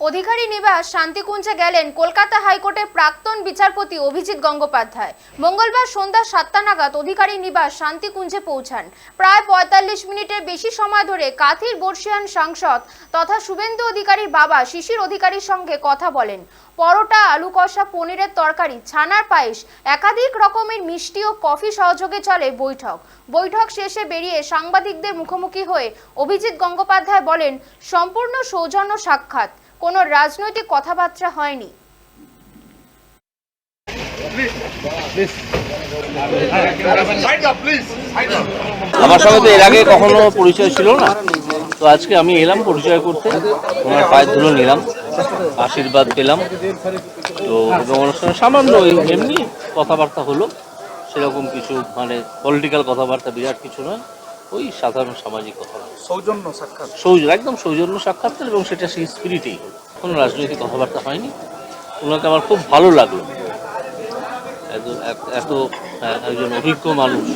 অধিকারী নিবাস শান্তিকুঞ্জে গেলেন কলকাতা হাইকোর্টের প্রাক্তন বিচারপতি অভিজিৎ গঙ্গোপাধ্যায়। মঙ্গলবার সন্ধ্যা সাতটা নাগাদ অধিকারী নিবাস শান্তিকুঞ্জে পৌঁছান। প্রায় পঁয়তাল্লিশ মিনিটের বেশি সময় ধরে কাথির বর্ষিয়ান সাংসদ তথা শুভেন্দু অধিকারীর বাবা শিশির অধিকারীর সঙ্গে কথা বলেন। পরোটা, আলু কষা, পনিরের তরকারি, ছানার পায়েস, একাধিক রকমের মিষ্টি ও কফি সহযোগে চলে বৈঠক। বৈঠক শেষে বেরিয়ে সাংবাদিকদের মুখোমুখি হয়ে অভিজিৎ গঙ্গোপাধ্যায় বলেন, সম্পূর্ণ সৌজন্য সাক্ষাৎ। কোনো রাজনৈতিক কথাবার্তা হয়নি। আমার সঙ্গে তো এর আগে কখনো পরিচয় ছিল না। তো আজকে আমি এলাম পরিচয় করতে। ওনার পায়ের ধুলো নিলাম, আশীর্বাদ পেলাম। তো সঙ্গে সামান্য এমনি কথাবার্তা হলো। সেরকম কিছু মানে পলিটিক্যাল কথাবার্তা বিরাট কিছু নয়। ওই সাধারণ সামাজিক কথাবার্তা সৌজন্য সাক্ষাৎ। সৌজন্য একদম সৌজন্য সাক্ষাৎকার এবং সেটা সেই স্পিরিটেই হলো কোনো রাজনৈতিক কথাবার্তা হয়নি। ওনাকে আমার খুব ভালো লাগল। এত এত- এত একজন অভিজ্ঞ মানুষ।